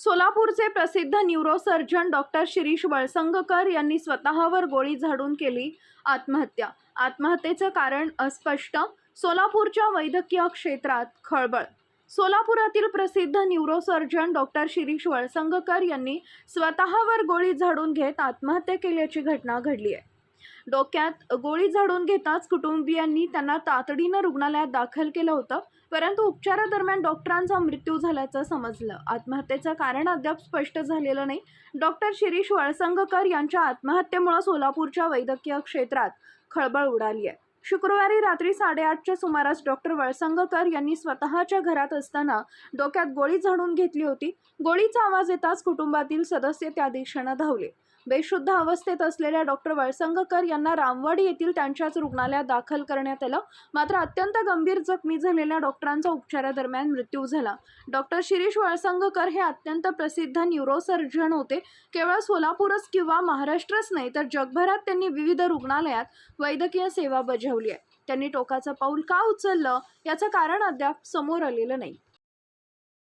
सोलापूरचे प्रसिद्ध neurosurgeon doctor Shirish Valsangkar यांनी स्वतःवर गोळी झाडून केली आत्महत्या. आत्महत्येचं कारण अस्पष्ट सोलापूरच्या वैद्यकीय क्षेत्रात खळबळ. सोलापुरातील प्रसिद्ध न्यूरोसर्जन डॉक्टर शिरीष वळसंगकर यांनी स्वतःवर गोळी झाडून घेत आत्महत्या केल्याची घटना घडली आहे. डोक्यात गोळी झाडून घेताच कुटुंबियांनी त्यांना तातडीनं रुग्णालयात दाखल केलं होतं परंतु उपचारादरम्यान डॉक्टरांचा मृत्यू झाल्याचं समजलं. आत्महत्येचं कारण अद्याप स्पष्ट झालेलं नाही. डॉक्टर शिरीष वळसंगकर यांच्या आत्महत्येमुळे सोलापूरच्या वैद्यकीय क्षेत्रात खळबळ उडाली आहे. शुक्रवारी रात्री साडेआठच्या सुमारास डॉक्टर वळसंगकर यांनी स्वतःच्या घरात असताना डोक्यात गोळी झाडून घेतली होती. गोळीचा आवाज येताच कुटुंबातील सदस्य त्या दिशेनं धावले. बेशुद्ध अवस्थेत असलेल्या डॉक्टर वळसंगकर यांना रामवाडी येथील त्यांच्याच रुग्णालयात दाखल करण्यात आलं. मात्र अत्यंत गंभीर जखमी झालेल्या डॉक्टरांचा उपचारादरम्यान मृत्यू झाला. डॉक्टर शिरीष वळसंगकर हे अत्यंत प्रसिद्ध न्यूरोसर्जन होते. केवळ सोलापूरच किंवा महाराष्ट्रच नाही तर जगभरात त्यांनी विविध रुग्णालयात वैद्यकीय सेवा बजावली. ठेवली आहे. त्यांनी टोकाचं पाऊल का उचललं? याचं कारण अद्याप समोर आलेलं नाही.